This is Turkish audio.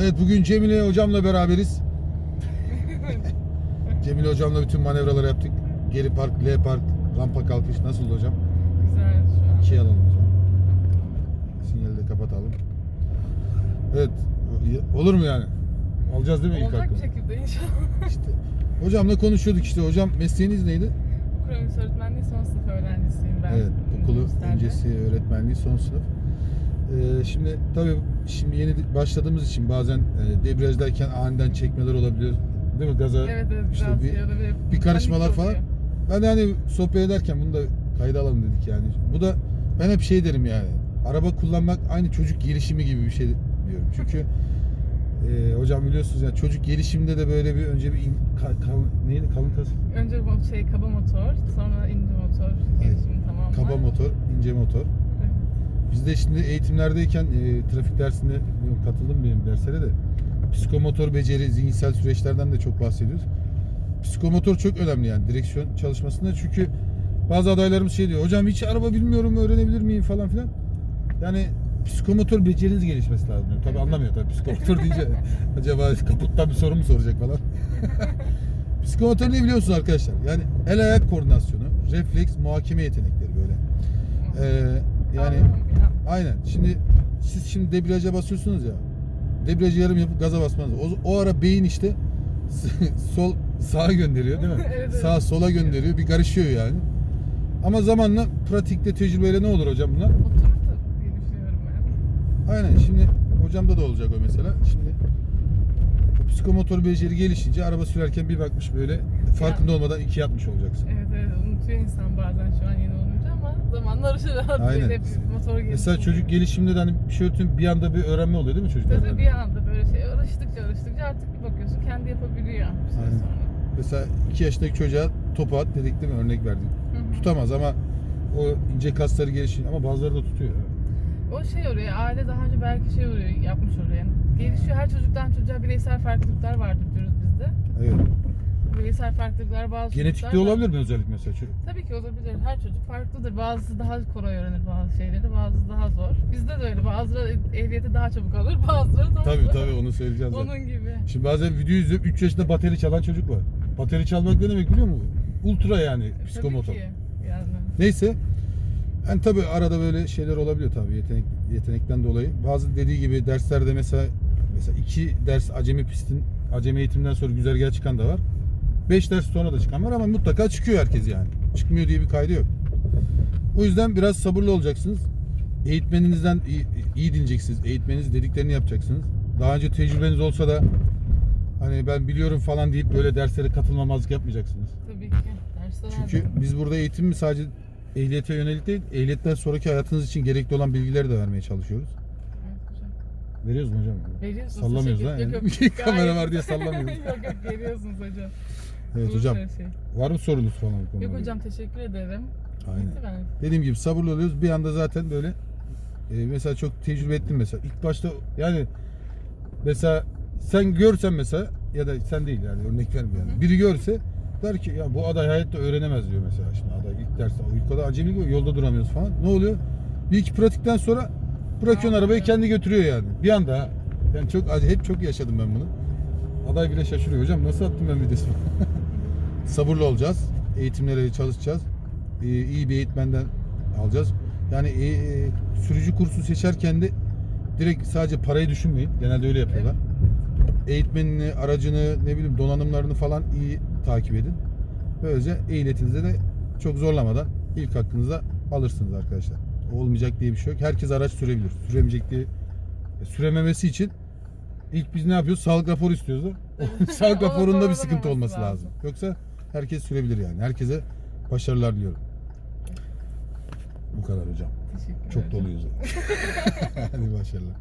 Evet bugün Cemile hocamla beraberiz. Cemile hocamla bütün manevraları yaptık. Geri park, L park, rampa kalkış. Nasıl hocam? Güzel şu an. İkiye alalım o zaman. Sinyali de kapatalım. Evet. Olur mu yani? Alacağız değil mi ilk Olacak bir hakkını? şekilde inşallah. İşte. Hocamla konuşuyorduk işte. Hocam mesleğiniz neydi? Kur'an öğretmenliği son sınıf öğrencisiyim ben. Evet, okulu öncesi öğretmenliği son sınıf. Ee, şimdi tabii şimdi yeni başladığımız için bazen e, debriyajdayken aniden çekmeler olabiliyor. Değil mi? Gaza Evet evet işte bir, bir karışmalar falan. oluyor. Ben de hani sohbet ederken bunu da kayda alalım dedik yani. Bu da ben hep şey derim yani. Araba kullanmak aynı çocuk gelişimi gibi bir şey diyorum. Çünkü e, hocam biliyorsunuz ya çocuk gelişiminde de böyle bir önce bir in, ka- kal- neydi kalın kas Önce bu şey kaba motor, sonra ince motor gelişimi tamam kaba motor, ince motor. Biz de şimdi eğitimlerdeyken e, trafik dersinde katıldım benim derslere de psikomotor beceri, zihinsel süreçlerden de çok bahsediyoruz. Psikomotor çok önemli yani direksiyon çalışmasında çünkü bazı adaylarımız şey diyor hocam hiç araba bilmiyorum öğrenebilir miyim falan filan. Yani psikomotor beceriniz gelişmesi lazım. diyor. Tabii anlamıyor tabii psikomotor deyince acaba kaputtan bir soru mu soracak falan. psikomotor ne biliyorsunuz arkadaşlar? Yani el ayak koordinasyonu, refleks, muhakeme yetenekleri böyle. Ee, yani. Aynen. Şimdi siz şimdi debriyaja basıyorsunuz ya. Debriyajı yarım yapıp gaza basmanız. O, o ara beyin işte sol sağa gönderiyor değil mi? Evet, evet. Sağ sola gönderiyor. Bir karışıyor yani. Ama zamanla pratikte tecrübeyle ne olur hocam bunlar? Oturur da diye düşünüyorum ben. Aynen. Şimdi hocamda da olacak o mesela. Şimdi psikomotor beceri gelişince araba sürerken bir bakmış böyle farkında olmadan ikiye atmış olacaksın. Evet evet unutuyor insan bazen şu an yeni olunca zamanla alışır Aynen. Hep motor gelişimi. Mesela çocuk gelişiminde de hani bir şey öğretin bir anda bir öğrenme oluyor değil mi çocuklarda? Tabii bir anda böyle şey alıştıkça alıştıkça artık bir bakıyorsun kendi yapabiliyor bir süre Aynen. sonra. Mesela 2 yaşındaki çocuğa topu at dedik değil mi? Örnek verdik. Hı hı. Tutamaz ama o ince kasları gelişiyor ama bazıları da tutuyor. O şey oraya aile daha önce belki şey oluyor yapmış oraya. Gelişiyor her çocuktan çocuğa bireysel farklılıklar vardır diyoruz biz de. Evet. Bireysel farklılıklar bazı Genetikte çocuklar olabilir mi özellik mesela çocuk? Tabii ki olabilir. Her çocuk farklıdır. Bazısı daha kolay öğrenir bazı şeyleri, bazısı daha zor. Bizde de öyle. Bazıları ehliyeti daha çabuk alır, bazıları daha Tabii zor. tabii onu söyleyeceğim zaten. Onun gibi. Şimdi bazen video izliyorum 3 yaşında bateri çalan çocuk var. Bateri çalmak ne demek biliyor musun? Ultra yani E, psikomotor. Tabii ki. Yani. Neyse. Yani tabii arada böyle şeyler olabiliyor tabii yetenek yetenekten dolayı. Bazı dediği gibi derslerde mesela mesela iki ders acemi pistin acemi eğitimden sonra güzergah çıkan da var. Beş ders sonra da çıkan var ama mutlaka çıkıyor herkes yani. Çıkmıyor diye bir kaydı yok. O yüzden biraz sabırlı olacaksınız. Eğitmeninizden iyi, iyi dinleyeceksiniz. Eğitmeniniz dediklerini yapacaksınız. Daha önce tecrübeniz olsa da hani ben biliyorum falan deyip böyle derslere katılmamazlık yapmayacaksınız. Tabii ki. Dersler Çünkü biz burada eğitimi sadece ehliyete yönelik değil, ehliyetten sonraki hayatınız için gerekli olan bilgileri de vermeye çalışıyoruz. Veriyoruz mu hocam? Veriyorsunuz. Sallamıyoruz ha. Yani. kamera var diye sallamıyoruz. yok yok veriyorsunuz hocam. Evet Olur hocam. şey. Var mı sorunuz falan bu konuda? Yok hocam teşekkür ederim. Aynen. Bitti ben. Dediğim gibi sabırlı oluyoruz. Bir anda zaten böyle e, mesela çok tecrübe ettim mesela. İlk başta yani mesela sen görsen mesela ya da sen değil yani örnek vermiyorum. Yani. Biri görse der ki ya bu aday hayatta öğrenemez diyor mesela. Şimdi aday ilk derste ilk kadar acemi gibi yolda duramıyoruz falan. Ne oluyor? Bir iki pratikten sonra bırakıyorsun Aa, arabayı evet. kendi götürüyor yani. Bir anda. Yani çok hep çok yaşadım ben bunu. Aday bile şaşırıyor. Hocam nasıl attım ben vitesi? Sabırlı olacağız. Eğitimlere çalışacağız. Ee, iyi bir eğitmenden alacağız. Yani e, e, sürücü kursu seçerken de direkt sadece parayı düşünmeyin. Genelde öyle yapıyorlar. Eğitmenini, aracını, ne bileyim donanımlarını falan iyi takip edin. Böylece ehliyetinizde de çok zorlamadan ilk hakkınızda alırsınız arkadaşlar. Olmayacak diye bir şey yok. Herkes araç sürebilir. Süremeyecek diye e, sürememesi için ilk biz ne yapıyoruz? Sağlık raporu istiyoruz da. Sağlık raporunda bir sıkıntı olması olması lazım. Yoksa herkes sürebilir yani. Herkese başarılar diliyorum. Bu kadar hocam. Teşekkür Çok doluyuz. Hadi başarılar.